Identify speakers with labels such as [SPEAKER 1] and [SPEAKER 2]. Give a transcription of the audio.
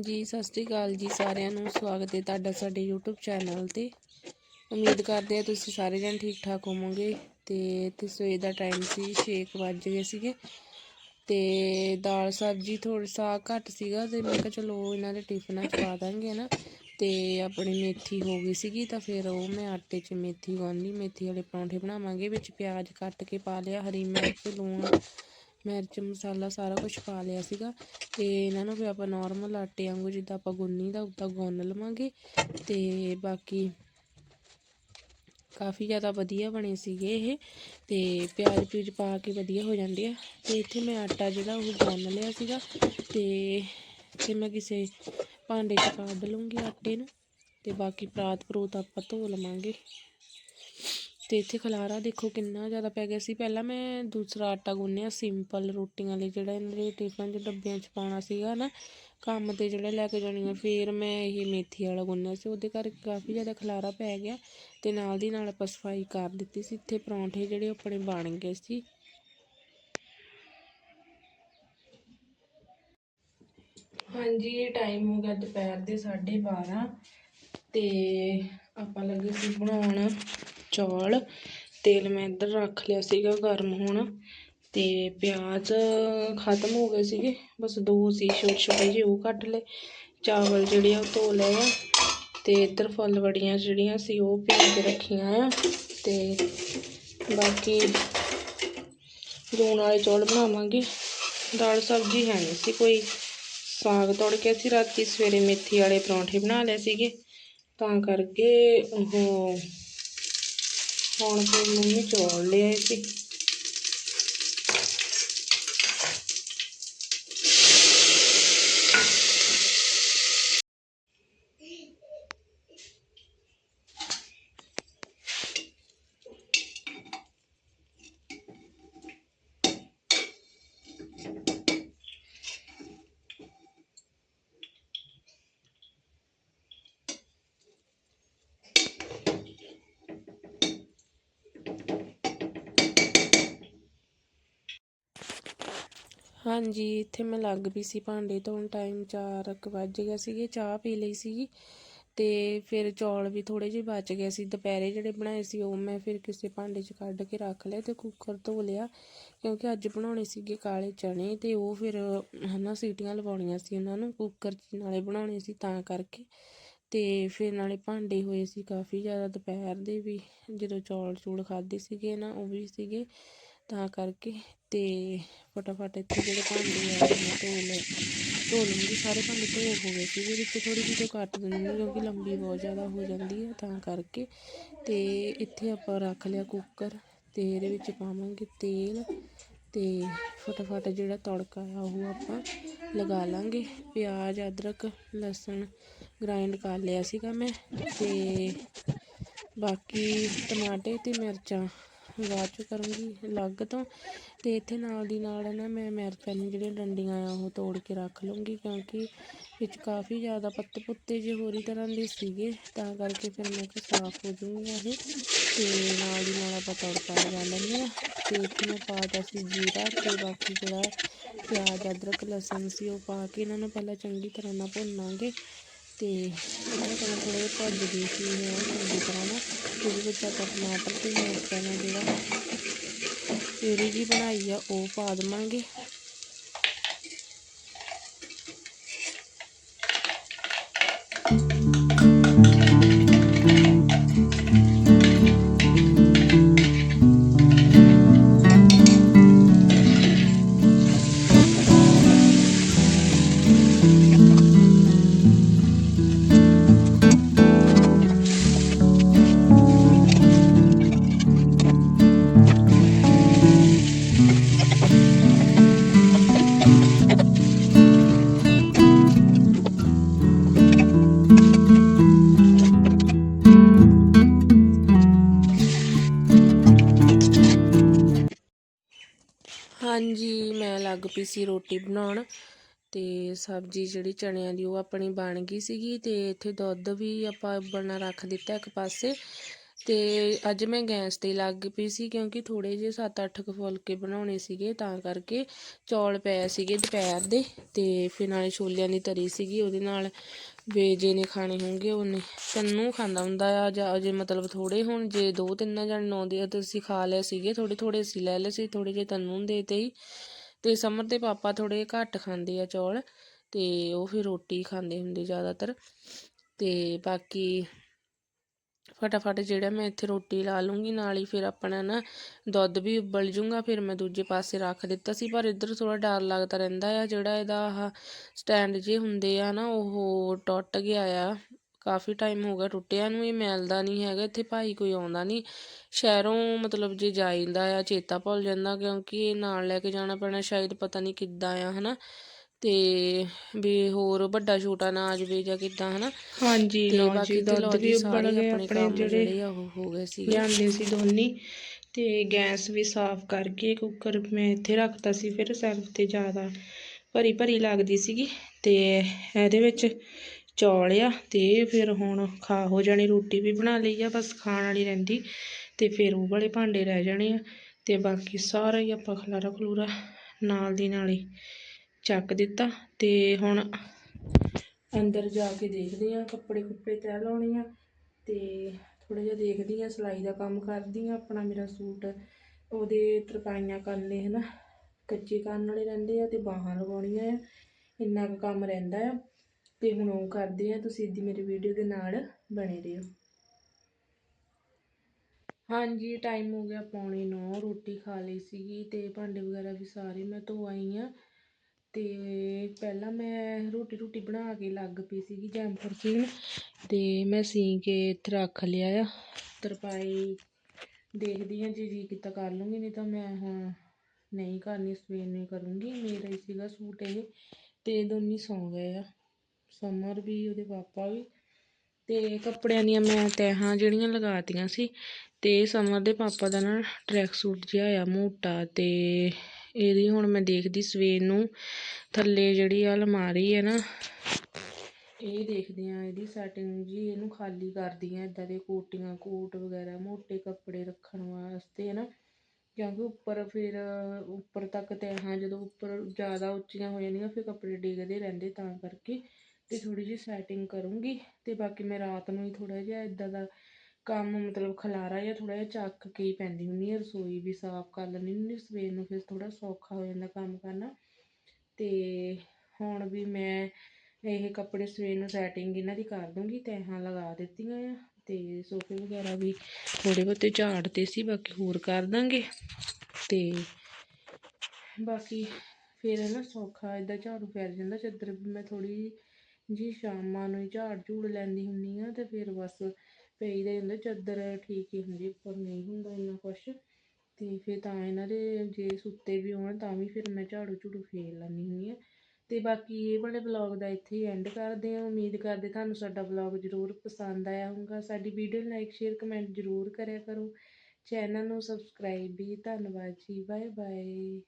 [SPEAKER 1] ਹਾਂਜੀ, ਸਤਿ ਸ੍ਰੀ ਅਕਾਲ ਜੀ ਸਾਰਿਆਂ ਨੂੰ। ਸਵਾਗਤ ਹੈ ਤੁਹਾਡਾ ਸਾਡੇ YouTube ਚੈਨਲ ਤੇ। ਉਮੀਦ ਕਰਦੇ ਆ ਤੁਸੀਂ ਸਾਰੇ ਜਣ ਠੀਕ ਠਾਕ ਹੋਵੋਗੇ ਤੇ ਇੱਥੇ ਸਵੇਰ ਦਾ ਟਾਈਮ ਸੀ 6 ਵੱਜ ਗਏ ਸੀਗੇ। ਤੇ ਦਾਲ ਸਬਜ਼ੀ ਥੋੜਾ ਸਾ ਘੱਟ ਸੀਗਾ ਤੇ ਮੈਂ ਕਿਹਾ ਚਲੋ ਇਹਨਾਂ ਦੇ ਟਿਫਨਾਂ ਚ ਪਾ ਦਾਂਗੇ ਨਾ ਤੇ ਆਪਣੀ ਮੇਥੀ ਹੋ ਗਈ ਸੀਗੀ ਤਾਂ ਫਿਰ ਉਹ ਮੈਂ ਆਟੇ 'ਚ ਮੇਥੀ ਗੁੰਨ੍ਹੀ ਮੇਥੀ ਵਾਲੇ ਪਰੌਂਠੇ ਬਣਾਵਾਂਗੇ, ਵਿੱਚ ਪਿਆਜ਼ ਕੱਟ ਕੇ ਪਾ ਲਿਆ, ਹਰੀ ਮਿਰਚ, ਲੂਣ ਮਿਰਚ, ਮਸਾਲਾ ਸਾਰਾ ਕੁਝ ਪਾ ਲਿਆ ਸੀਗਾ ਤੇ ਇਹਨਾਂ ਨੂੰ ਵੀ ਆਪਾਂ ਨਾਰਮਲ ਆਟੇ ਵਾਂਗੂ ਜਿੱਦਾਂ ਆਪਾਂ ਗੁੰਨੀ ਦਾ ਉੱਦਾਂ ਗੁੰਨ ਲਵਾਂਗੇ ਤੇ ਬਾਕੀ ਕਾਫੀ ਜ਼ਿਆਦਾ ਵਧੀਆ ਬਣੇ ਸੀਗੇ ਇਹ ਤੇ ਪਿਆਜ਼ ਪਿਊਜ਼ ਪਾ ਕੇ ਵਧੀਆ ਹੋ ਜਾਂਦੇ ਆ ਤੇ ਇੱਥੇ ਮੈਂ ਆਟਾ ਜਿਹੜਾ ਉਹ ਗੁੰਨ ਲਿਆ ਸੀਗਾ ਤੇ ਤੇ ਮੈਂ ਕਿਸੇ ਭਾਂਡੇ 'ਚ ਕੱਢ ਲੂੰਗੀ ਆਟੇ ਨੂੰ ਤੇ ਬਾਕੀ ਪਰਾਤ ਪਰੂਤ ਆਪਾਂ ਧੋ ਲਵਾਂਗੇ। ਤੇ ਇੱਥੇ ਖਲਾਰਾ ਦੇਖੋ ਕਿੰਨਾ ਜ਼ਿਆਦਾ ਪੈ ਗਿਆ ਸੀ। ਪਹਿਲਾਂ ਮੈਂ ਦੂਸਰਾ ਆਟਾ ਗੁੰਨਿਆ ਸਿੰਪਲ ਰੋਟੀਆਂ ਲਈ ਜਿਹੜਾ ਇਹਨਾਂ ਦੇ ਟਿਫਨ 'ਚ ਡੱਬਿਆਂ 'ਚ ਪਾਉਣਾ ਸੀਗਾ ਨਾ ਕੰਮ ਤੇ ਜਿਹੜਾ ਲੈ ਕੇ ਜਾਣੀਆਂ ਫਿਰ ਮੈਂ ਇਹ ਮੇਥੀ ਵਾਲਾ ਗੁੰਨਿਆ ਸੀ, ਉਹਦੇ ਕਰਕੇ ਕਾਫੀ ਜ਼ਿਆਦਾ ਖਲਾਰਾ ਪੈ ਗਿਆ ਤੇ ਨਾਲ ਦੀ ਨਾਲ ਆਪਾਂ ਸਫ਼ਾਈ ਕਰ ਦਿੱਤੀ ਸੀ। ਇੱਥੇ ਪਰੌਂਠੇ ਜਿਹੜੇ ਆਪਣੇ ਬਣ ਗਏ ਸੀ। ਹਾਂਜੀ, ਇਹ ਟਾਈਮ ਹੋ ਗਿਆ ਦੁਪਹਿਰ ਦੇ 12:30 ਤੇ ਆਪਾਂ ਲੱਗੇ ਸੀ ਬਣਾਉਣ। ਚੌਲ, ਤੇਲ ਮੈਂ ਇੱਧਰ ਰੱਖ ਲਿਆ ਸੀਗਾ ਗਰਮ ਹੋਣ ਅਤੇ ਪਿਆਜ਼ ਖਤਮ ਹੋ ਗਏ ਸੀਗੇ। ਬਸ ਦੋ ਸੀ, ਛੋਟੇ ਛੋਟੇ ਜਿਹੇ ਉਹ ਕੱਢ ਲਏ। ਚਾਵਲ ਜਿਹੜੇ ਆ ਉਹ ਧੋ ਲਏ ਆ ਅਤੇ ਇੱਧਰ ਫੁੱਲ ਵੜੀਆਂ ਜਿਹੜੀਆਂ ਸੀ ਉਹ ਭਿਓ ਕੇ ਰੱਖੀਆਂ ਆ ਅਤੇ ਬਾਕੀ ਲੂਣ ਵਾਲੇ ਚੌਲ ਬਣਾਵਾਂਗੇ। ਦਾਲ ਸਬਜ਼ੀ ਹੈ ਨਹੀਂ ਸੀ ਕੋਈ। ਸਾਗ ਤੋੜ ਕੇ ਅਸੀਂ ਰਾਤੀ ਸਵੇਰੇ ਮੇਥੀ ਵਾਲੇ ਪਰੌਂਠੇ ਬਣਾ ਲਏ ਸੀਗੇ। ਤਾਂ ਕਰਕੇ ਉਹ ਹੁਣ ਫਿਰ ਮੰਮੀ ਚੌਲ ਲਿਆਏ ਸੀ। ਹਾਂਜੀ, ਇੱਥੇ ਮੈਂ ਲੱਗ ਪਈ ਸੀ ਭਾਂਡੇ ਧੋਣ ਟਾਈਮ ਚਾਰ ਕੁ ਵੱਜ ਗਿਆ ਸੀਗੇ, ਚਾਹ ਪੀ ਲਈ ਸੀਗੀ ਤੇ ਫਿਰ ਚੌਲ ਵੀ ਥੋੜੇ ਜਿਹੇ ਬਚ ਗਏ ਸੀ। ਦੁਪਹਿਰੇ ਜਿਹੜੇ ਬਣਾਏ ਸੀ ਉਹ ਮੈਂ ਫਿਰ ਕਿਸੇ ਭਾਂਡੇ 'ਚ ਕੱਢ ਕੇ ਰੱਖ ਲਿਆ ਤੇ ਕੁੱਕਰ ਧੋ ਲਿਆ ਕਿਉਂਕਿ ਅੱਜ ਬਣਾਉਣੇ ਸੀਗੇ ਕਾਲੇ ਚਣੇ ਤੇ ਉਹ ਫਿਰ ਹਨਾ ਸੀਟੀਆਂ ਲਵਾਉਣੀਆਂ ਸੀ ਉਹਨਾਂ ਨੂੰ ਕੁੱਕਰ 'ਚ ਨਾਲੇ ਬਣਾਉਣੇ ਸੀ ਤਾਂ ਕਰਕੇ ਤੇ ਫਿਰ ਨਾਲੇ ਭਾਂਡੇ ਹੋਏ ਸੀ ਕਾਫੀ ਜ਼ਿਆਦਾ ਦੁਪਹਿਰ ਦੇ ਵੀ ਜਦੋਂ ਚੌਲ ਚੂਲ ਖਾਦੇ ਸੀਗੇ ਨਾ ਉਹ ਵੀ ਸੀਗੇ ਤਾਂ ਕਰਕੇ ਅਤੇ ਫਟਾਫਟ ਇੱਥੇ ਜਿਹੜੇ ਭਾਂਡੇ ਆ ਮੈਂ ਧੋ ਲੈ ਧੋ ਲੂੰਗੀ, ਸਾਰੇ ਭਾਂਡੇ ਧੋ ਹੋ ਗਏ ਸੀ ਵਿੱਚ ਥੋੜ੍ਹੀ ਜਿਹੀ ਕੱਟ ਦਿੰਦੀ ਕਿਉਂਕਿ ਲੰਬੀ ਬਹੁਤ ਜ਼ਿਆਦਾ ਹੋ ਜਾਂਦੀ ਹੈ ਤਾਂ ਕਰਕੇ। ਅਤੇ ਇੱਥੇ ਆਪਾਂ ਰੱਖ ਲਿਆ ਕੁੱਕਰ ਅਤੇ ਇਹਦੇ ਵਿੱਚ ਪਾਵਾਂਗੇ ਤੇਲ ਅਤੇ ਫਟਾਫਟ ਜਿਹੜਾ ਤੜਕਾ ਆ ਉਹ ਆਪਾਂ ਲਗਾ ਲਾਂਗੇ। ਪਿਆਜ਼, ਅਦਰਕ, ਲਸਣ ਗ੍ਰਾਇੰਡ ਕਰ ਲਿਆ ਸੀਗਾ ਮੈਂ ਅਤੇ ਬਾਕੀ ਟਮਾਟੇ ਅਤੇ ਮਿਰਚਾਂ ਬਾਅਦ ਚ ਕਰੂੰਗੀ, ਅਲੱਗ ਤੋਂ। ਅਤੇ ਇੱਥੇ ਨਾਲ ਦੀ ਨਾਲ ਨਾ ਮੈਂ ਮਿਰਚਾਂ ਦੀਆਂ ਜਿਹੜੀਆਂ ਡੰਡੀਆਂ ਆ, ਉਹ ਤੋੜ ਕੇ ਰੱਖ ਲੂੰਗੀ ਕਿਉਂਕਿ ਵਿੱਚ ਕਾਫੀ ਜ਼ਿਆਦਾ ਪੱਤੇ ਪੁੱਤੇ ਜਿਹੇ ਹੋਰੀ ਤਰ੍ਹਾਂ ਦੇ ਸੀਗੇ, ਤਾਂ ਕਰਕੇ ਫਿਰ ਮੈਂ ਕਿਹਾ ਸਾਫ਼ ਹੋ ਜੂਗਾ ਇਹ। ਤੇ ਨਾਲ ਦੀ ਨਾਲ ਆਪਾਂ ਤੜਕਾ ਲਗਾ ਲੈਂਦੇ ਹਾਂ। ਤੇ ਇੱਥੇ ਮੈਂ ਪਾਤਾ ਸੀ ਜੀਰਾ ਤੇ ਬਾਕੀ ਜਿਹੜਾ ਪਿਆਜ਼, ਅਦਰਕ, ਲਸਣ ਸੀ, ਉਹ ਪਾ ਕੇ ਇਹਨਾਂ ਨੂੰ ਪਹਿਲਾਂ ਚੰਗੀ ਤਰ੍ਹਾਂ ਨਾਲ ਭੁੰਨਾਂਗੇ। ਤੇ ਇਹਨਾਂ ਨੂੰ ਥੋੜ੍ਹੇ ਭੁੱਜ ਗਏ ਸੀ ਇਹ ਚੰਗੀ ਤਰ੍ਹਾਂ ਨਾਲ ਜਿਹਦੇ ਵਿੱਚ ਆਪਾਂ ਟਮਾਟਰ ਤੇ ਮਿਰਚਾਂ ਦਾ ਜਿਹੜਾ। ਪਿਊਰੀ ਜੀ ਬਣਾਈ ਆ, ਉਹ ਪਾ ਦੇਵਾਂਗੇ। ਹਾਂਜੀ ਮੈਂ ਸੀ ਰੋਟੀ ਬਣਾਉਣ ਤੇ ਸਬਜ਼ੀ ਜਿਹੜੀ ਚਣਿਆਂ ਦੀ ਉਹ ਆਪਣੀ ਬਣ ਗਈ ਸੀਗੀ ਤੇ ਇੱਥੇ ਦੁੱਧ ਵੀ ਆਪਾਂ ਉਬਲਣਾ ਰੱਖ ਦਿੱਤਾ ਇੱਕ ਪਾਸੇ
[SPEAKER 2] ਤੇ ਅੱਜ ਮੈਂ ਗੈਸ ਤੇ ਲੱਗ ਪਈ ਸੀ ਕਿਉਂਕਿ ਥੋੜੇ ਜਿਹੇ 7-8 ਕੁ ਫੁਲਕੇ ਬਣਾਉਣੇ ਸੀਗੇ ਤਾਂ ਕਰਕੇ ਚੌਲ ਪਏ ਸੀਗੇ ਦੁਪਹਿਰ ਦੇ ਤੇ ਫਿਰ ਨਾਲੇ ਛੋਲਿਆਂ ਦੀ ਤਰੀ ਸੀਗੀ ਉਹਦੇ ਨਾਲ ਵੇਜੇ ਨੇ ਖਾਣੇ ਹੋਣਗੇ ਉਹਨੇ ਤੰਨੂ ਖਾਂਦਾ ਹੁੰਦਾ ਆ ਜਾਂ ਜੇ ਮਤਲਬ ਥੋੜੇ ਹੁਣ, ਜੇ ਦੋ ਤਿੰਨ ਜਣ ਆਉਂਦੇ ਆ ਤਾਂ ਅਸੀਂ ਖਾ ਲਏ ਸੀਗੇ ਥੋੜੇ ਥੋੜੇ ਅਸੀਂ ਲੈ ਲਏ ਸੀ ਥੋੜੇ ਜਿਹੇ ਤੰਨੂ ਨੂੰ ਦੇ ਤੇ ਹੀ। ਤੇ ਸਮਰ ਦੇ ਪਾਪਾ ਥੋੜੇ ਘੱਟ ਖਾਂਦੇ ਆ ਚੌਲ ਤੇ ਉਹ ਫਿਰ ਰੋਟੀ ਖਾਂਦੇ ਹੁੰਦੇ ਜ਼ਿਆਦਾਤਰ ਤੇ ਬਾਕੀ ਫਟਾਫਟ ਜਿਹੜਾ ਮੈਂ ਇੱਥੇ ਰੋਟੀ ਲਾ ਲੂੰਗੀ ਨਾਲ ਹੀ ਫਿਰ ਆਪਣਾ ਨਾ ਦੁੱਧ ਵੀ ਉਬਲ ਜੂਗਾ, ਫਿਰ ਮੈਂ ਦੂਜੇ ਪਾਸੇ ਰੱਖ ਦਿੱਤਾ ਸੀ, ਪਰ ਇੱਧਰ ਥੋੜਾ ਡਰ ਲੱਗਦਾ ਰਹਿੰਦਾ ਆ ਜਿਹੜਾ ਇਹਦਾ ਆਹ ਸਟੈਂਡ ਜੇ ਹੁੰਦੇ ਆ ਨਾ, ਉਹ ਟੁੱਟ ਗਿਆ ਆ। ਕਾਫੀ ਟਾਈਮ ਹੋ ਗਿਆ ਟੁੱਟਿਆ ਨੂੰ ਇਹ ਮਿਲਦਾ ਨਹੀਂ ਹੈਗਾ ਇੱਥੇ ਭਾਈ ਕੋਈ ਆਉਂਦਾ ਨਹੀਂ ਸ਼ਹਿਰੋਂ ਮਤਲਬ ਜੇ ਜਾਈਦਾ ਆ ਚੇਤਾ ਭੁੱਲ ਜਾਂਦਾ ਕਿਉਂਕਿ ਇਹ ਨਾਲ ਲੈ ਕੇ ਜਾਣਾ ਪੈਣਾ ਸ਼ਾਇਦ ਪਤਾ ਨਹੀਂ ਕਿੱਦਾਂ ਆ ਹਨਾ। ਤੇ ਵੀ ਹੋਰ ਵੱਡਾ ਛੋਟਾ ਨਾ ਆ ਜਾਵੇ ਜਾਂ ਕਿੱਦਾਂ ਹਨਾ।
[SPEAKER 1] ਹਾਂਜੀ ਜੀ
[SPEAKER 2] ਲਓ
[SPEAKER 1] ਦੁੱਧ ਵੀ ਉਬਲ ਗਏ
[SPEAKER 2] ਆਪਣੇ
[SPEAKER 1] ਜਿਹੜੇ
[SPEAKER 2] ਉਹ ਹੋ ਗਏ ਸੀ।
[SPEAKER 1] ਲਿਆਂਦੇ ਸੀ ਦੋਨੀ। ਤੇ ਗੈਸ ਵੀ ਸਾਫ਼ ਕਰਕੇ ਕੁੱਕਰ ਮੈਂ ਇੱਥੇ ਰੱਖਤਾ ਸੀ ਫਿਰ ਸੈਲਫ ਤੇ ਜ਼ਿਆਦਾ ਭਰੀ ਭਰੀ ਲੱਗਦੀ ਸੀਗੀ। ਤੇ ਇਹਦੇ ਵਿੱਚ ਚੌਲ ਆ ਅਤੇ ਫਿਰ ਹੁਣ ਖਾ ਹੋ ਜਾਣੀ ਰੋਟੀ ਵੀ ਬਣਾ ਲਈ ਆ, ਬਸ ਖਾਣ ਵਾਲੀ ਰਹਿੰਦੀ ਅਤੇ ਫਿਰ ਉਹ ਵਾਲੇ ਭਾਂਡੇ ਰਹਿ ਜਾਣੇ ਆ ਅਤੇ ਬਾਕੀ ਸਾਰਾ ਹੀ ਆਪਾਂ ਖਲਾਰਾ ਖਲੂਰਾ ਨਾਲ ਦੀ ਨਾਲ ਹੀ ਚੱਕ ਦਿੱਤਾ ਅਤੇ ਹੁਣ ਅੰਦਰ ਜਾ ਕੇ ਦੇਖਦੇ ਆ, ਕੱਪੜੇ ਕੁੱਪੜੇ ਤੈਅ ਲਾਉਣੇ ਆ ਅਤੇ ਥੋੜ੍ਹਾ ਜਿਹਾ ਦੇਖਦੀ ਆ, ਸਿਲਾਈ ਦਾ ਕੰਮ ਕਰਦੀ ਆ, ਆਪਣਾ ਮੇਰਾ ਸੂਟ ਉਹਦੇ ਤਰਪਾਈਆਂ ਕਰਨੇ ਹਨਾ, ਕੱਚੇ ਕਰਨ ਵਾਲੇ ਰਹਿੰਦੇ ਆ ਅਤੇ ਬਾਹਾਂ ਲਗਾਉਣੀਆਂ ਆ, ਇੰਨਾ ਕੁ ਕੰਮ ਰਹਿੰਦਾ ਆ। ਅਤੇ ਹੁਣ ਉਹ ਕਰਦੇ ਆ ਤੁਸੀਂ ਇੱਦੀ ਮੇਰੀ ਵੀਡੀਓ ਦੇ ਨਾਲ ਬਣੇ ਰਹੋ। ਹਾਂਜੀ ਟਾਈਮ ਹੋ ਗਿਆ ਪੌਣੇ 9 ਰੋਟੀ ਖਾ ਲਈ ਸੀਗੀ ਤੇ ਭਾਂਡੇ ਵਗੈਰਾ ਵੀ ਸਾਰੇ ਮੈਂ ਧੋ ਆਈ ਆ। ਤੇ ਪਹਿਲਾਂ ਮੈਂ ਰੋਟੀ ਰੋਟੀ ਬਣਾ ਕੇ ਲੱਗ ਪਈ ਸੀਗੀ ਜੈਮਪੁਰ ਸੀਨ ਤੇ ਮੈਂ ਸੀ ਕੇ ਇੱਥੇ ਰੱਖ ਲਿਆ ਆ। ਤਰਪਾਈ ਦੇਖਦੀ ਆ, ਜੇ ਜੀ ਕੀਤਾ ਕਰ ਲੂੰਗੀ, ਨਹੀਂ ਤਾਂ ਮੈਂ ਹੁਣ ਨਹੀਂ ਕਰਨੀ, ਸਵੇਰ ਨੂੰ ਕਰੂੰਗੀ। ਮੇਰਾ ਹੀ ਸੀਗਾ ਸੂਟ ਇਹ ਤੇ ਦੋਨੀ ਸੌਂ ਗਏ ਆ। ਸਮਰ ਵੀ ਉਹਦੇ ਪਾਪਾ ਵੀ ਤੇ ਕੱਪੜਿਆਂ ਦੀਆਂ ਮੈਂ ਤਹਿਾਂ ਜਿਹੜੀਆਂ ਲਗਾਤੀਆਂ ਸੀ ਤੇ ਸਮਰ ਦੇ ਪਾਪਾ ਦਾ ਨਾ ਟਰੈਕ ਸੂਟ ਜਿਹਾ ਆ ਮੋਟਾ ਤੇ ਇਹਦੀ ਹੁਣ ਮੈਂ ਦੇਖਦੀ ਸਵੇਰ ਨੂੰ ਥੱਲੇ ਜਿਹੜੀ ਆ ਅਲਮਾਰੀ ਹੈ ਨਾ, ਇਹ ਦੇਖਦੇ ਆ ਇਹਦੀ ਸੈਟਿੰਗ ਜੀ, ਇਹਨੂੰ ਖਾਲੀ ਕਰਦੀ ਆ ਇਦਾਂ ਦੇ ਕੋਟੀਆਂ, ਕੋਟ ਵਗੈਰਾ, ਮੋਟੇ ਕੱਪੜੇ ਰੱਖਣ ਵਾਸਤੇ ਹੈ ਨਾ ਕਿਉਂਕਿ ਉੱਪਰ ਫਿਰ ਉੱਪਰ ਤੱਕ ਤੈਹਾਂ ਜਦੋਂ ਉੱਪਰ ਜ਼ਿਆਦਾ ਉੱਚੀਆਂ ਹੋ ਜਾਂਦੀਆਂ, ਫਿਰ ਕੱਪੜੇ ਡਿੱਗਦੇ ਰਹਿੰਦੇ ਤਾਂ ਕਰਕੇ। ਅਤੇ ਥੋੜ੍ਹੀ ਜਿਹੀ ਸੈਟਿੰਗ ਕਰੂੰਗੀ ਅਤੇ ਬਾਕੀ ਮੈਂ ਰਾਤ ਨੂੰ ਹੀ ਥੋੜ੍ਹਾ ਜਿਹਾ ਇੱਦਾਂ ਦਾ ਕੰਮ ਮਤਲਬ ਖਲਾਰਾ ਜਾਂ ਥੋੜ੍ਹਾ ਜਿਹਾ ਚੱਕ ਕੇ ਹੀ ਪੈਂਦੀ ਹੁੰਦੀ ਹਾਂ, ਰਸੋਈ ਵੀ ਸਾਫ਼ ਕਰ ਲੈਂਦੀ ਹੁੰਦੀ ਸਵੇਰ ਨੂੰ ਫਿਰ ਥੋੜ੍ਹਾ ਸੌਖਾ ਹੋ ਜਾਂਦਾ ਕੰਮ ਕਰਨਾ। ਅਤੇ ਹੁਣ ਵੀ ਮੈਂ ਇਹ ਕੱਪੜੇ ਸਵੇਰ ਨੂੰ ਸੈਟਿੰਗ ਇਹਨਾਂ ਦੀ ਕਰ ਦੂੰਗੀ, ਤੈਹਾਂ ਲਗਾ ਦਿੱਤੀਆਂ ਆ ਅਤੇ ਸੋਫੇ ਵਗੈਰਾ ਵੀ ਥੋੜ੍ਹੇ ਬਹੁਤੇ ਝਾੜਤੇ ਸੀ, ਬਾਕੀ ਹੋਰ ਕਰ ਦਾਂਗੇ। ਅਤੇ ਬਾਕੀ ਫਿਰ ਨਾ ਸੌਖਾ ਇਦਾਂ ਝਾੜੂ ਫੈਲ ਜਾਂਦਾ, ਚੱਦਰ ਵੀ ਮੈਂ ਥੋੜੀ ਜੀ ਸ਼ਾਮਾਂ ਨੂੰ ਹੀ ਝਾੜ ਝੂੜ ਲੈਂਦੀ ਹੁੰਦੀ ਆ ਤੇ ਫਿਰ ਬਸ ਪਈ ਦਾ ਹੁੰਦਾ, ਚਾਦਰ ਠੀਕ ਹੀ ਹੁੰਦੀ, ਉੱਪਰ ਨਹੀਂ ਹੁੰਦਾ ਇੰਨਾ ਕੁਛ। ਤੇ ਫਿਰ ਤਾਂ ਇਹਨਾਂ ਦੇ ਜੇ ਸੁੱਤੇ ਵੀ ਹੋਣ ਤਾਂ ਵੀ ਫਿਰ ਮੈਂ ਝਾੜੂ ਝੂੜੂ ਫੇਰ ਲੈਂਦੀ ਹੁੰਦੀ ਆ ਤੇ ਬਾਕੀ ਇਹ ਵਾਲੇ ਵਲੌਗ ਦਾ ਇੱਥੇ ਹੀ ਐਂਡ ਕਰਦੇ ਹਾਂ। ਉਮੀਦ ਕਰਦੇ ਤੁਹਾਨੂੰ ਸਾਡਾ ਵਲੌਗ ਜ਼ਰੂਰ ਪਸੰਦ ਆਇਆ ਹੋਊਗਾ। ਸਾਡੀ ਵੀਡੀਓ ਲਾਈਕ ਸ਼ੇਅਰ ਕਮੈਂਟ ਜ਼ਰੂਰ ਕਰਿਆ ਕਰੋ। ਚੈਨਲ ਨੂੰ ਸਬਸਕ੍ਰਾਈਬ ਵੀ, ਧੰਨਵਾਦ ਜੀ। Bye bye